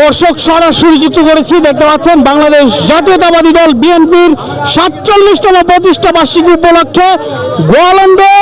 দর্শক সরাসরি যুক্ত করেছি, দেখতে পাচ্ছেন বাংলাদেশ জাতীয়তাবাদী দল বিএনপির সাতচল্লিশতম প্রতিষ্ঠা বার্ষিকী উপলক্ষে গোয়ালন্দে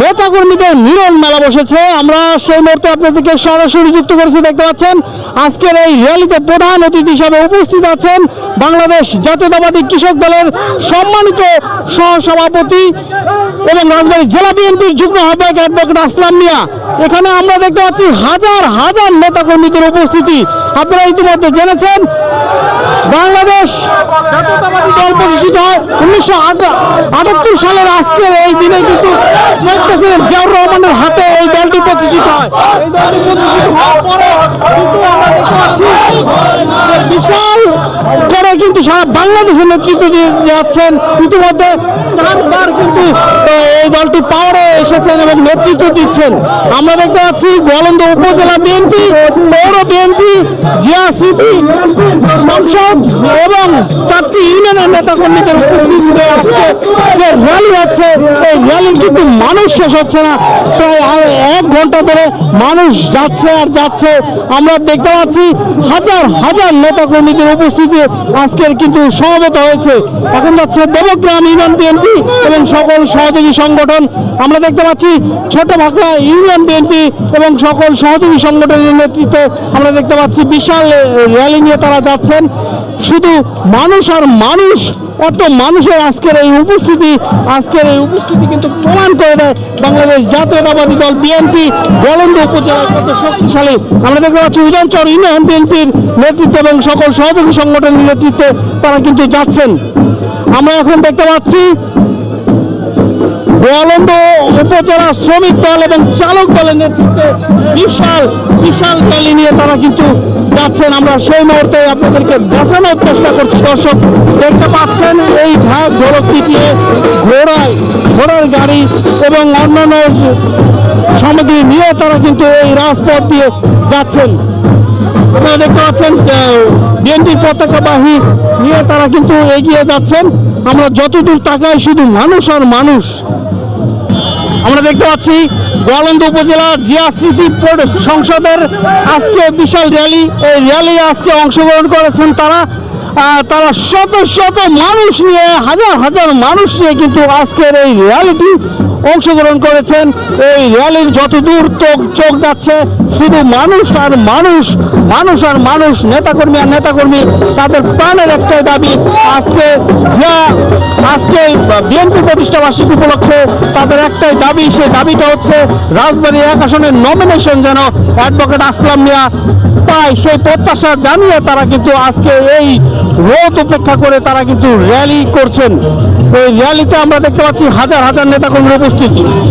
নেতাকর্মীদের মিলন মেলা বসেছে। আমরা সেই মুহূর্তে আপনাদেরকে সরাসরি যুক্ত করেছি, দেখতে পাচ্ছেন আজকের এই র্যালিতে প্রধান অতিথি হিসাবে উপস্থিত আছেন বাংলাদেশ জাতীয়তাবাদী কৃষক দলের সম্মানিত সহসভাপতি এবং রাজবাড়ী জেলা বিএনপির যুগ্ম আহ্বায়ক অ্যাডভোকেট আসলাম মিয়া। এখানে আমরা দেখতে পাচ্ছি হাজার হাজার নেতাকর্মীদের উপস্থিতি। আপনারা ইতিমধ্যে জেনেছেন, বাংলাদেশ দল প্রতিষ্ঠিত হয় উনিশশো আটাত্তর সালের আজকের এই দিনে কিন্তু জিয়াউর রহমানের হাতে এই দলটি প্রতিষ্ঠিত হয়। এই দলটি প্রতিষ্ঠিত হওয়ার পরে কিন্তু আমরা দেখতে পাচ্ছি বিশাল করে কিন্তু সারা বাংলাদেশের নেতৃত্ব দিয়ে যাচ্ছেন। ইতিমধ্যে চারবার কিন্তু এই দলটি পাওয়ারে এসেছেন এবং নেতৃত্ব দিচ্ছেন। আমরা দেখতে পাচ্ছি গোয়ালন্দ উপজেলা বিএনপি বিএনপি, জিয়া সিটি সংসদ এবং চারটি ইউনিয়নের নেতাকর্মীদের উপস্থিতিতে আজকে যে র্যালি হচ্ছে, এই র্যালির কিন্তু মানুষ শেষ হচ্ছে না। প্রায় এক ঘণ্টা ধরে মানুষ যাচ্ছে আর যাচ্ছে। আমরা দেখতে পাচ্ছি হাজার হাজার নেতাকর্মীদের উপস্থিতি আজকের কিন্তু সমবেত হয়েছে। এখন যাচ্ছে দেবগ্রাম ইউনিয়ন বিএনপি এবং সকল সহযোগী সংগঠন। আমরা দেখতে পাচ্ছি ছোট ভাকলা ইউনিয়ন বিএনপি এবং সকল সহযোগী সংগঠনের নেতৃত্বে আমরা দেখতে পাচ্ছি বিশাল র্যালি নিয়ে তারা যাচ্ছেন। শুধু মানুষ আর মানুষ এত মানুষের আজকের এই উপস্থিতি, আজকের এই উপস্থিতি কিন্তু প্রমাণ করে দেয় বাংলাদেশ জাতীয়তাবাদী দল বিএনপি গলন্দ উপজেলার কত শক্তিশালী। আমরা দেখতে পাচ্ছি উদয়চর ইউনিয়ন বিএনপির নেতৃত্বে এবং সকল সহযোগী সংগঠনের নেতৃত্বে তারা কিন্তু যাচ্ছেন। আমরা এখন দেখতে পাচ্ছি গোয়ালন্দ উপজেলা শ্রমিক দল এবং চালক দলের নেতৃত্বে বিশাল বিশাল র্যালি নিয়ে তারা কিন্তু যাচ্ছেন। আমরা সেই মুহূর্তে আপনাদেরকে দেখানোর চেষ্টা করছি। দর্শক, দেখতে পাচ্ছেন, এই ঢাক ঢোলক পিটিয়ে ঘোড়ায়, ঘোড়ার গাড়ি এবং অন্যান্য সামগ্রী নিয়ে তারা কিন্তু এই রাজপথ দিয়ে যাচ্ছেন। আপনারা দেখতে পাচ্ছেন বিএনপি পতাকাবাহী নিয়ে তারা কিন্তু এগিয়ে যাচ্ছেন। আমরা যতদূর তাকাই, শুধু মানুষ আর মানুষ। আমরা দেখতে পাচ্ছি গোয়ালন্দ উপজেলা জিয়া স্মৃতি সংসদের আজকে বিশাল র্যালি। এই র্যালি আজকে অংশগ্রহণ করেছেন তারা। তারা শত শত মানুষ নিয়ে, হাজার হাজার মানুষ নিয়ে কিন্তু আজকের এই র্যালিটি অংশগ্রহণ করেছেন। এই র্যালির যতদূর চোখ যাচ্ছে, শুধু মানুষ আর মানুষ মানুষ আর মানুষ, নেতাকর্মী আর নেতাকর্মী, তাদের প্রাণের একটাই দাবি, আজকে যা, আজকে বিএনপি প্রতিষ্ঠা বার্ষিকী উপলক্ষে তাদের একটাই দাবি, সেই দাবিটা হচ্ছে রাজবাড়ী এক আসনের নমিনেশন যেন অ্যাডভোকেট আসলাম মিয়া। পায় সেই প্রত্যাশা জানিয়ে তারা কিন্তু আজকে এই রোদ উপেক্ষা করে তারা কিন্তু র্যালি করছেন। এই র্যালিতে আমরা দেখতে পাচ্ছি হাজার হাজার নেতাকর্মীর উপস্থিতি 嘿嘿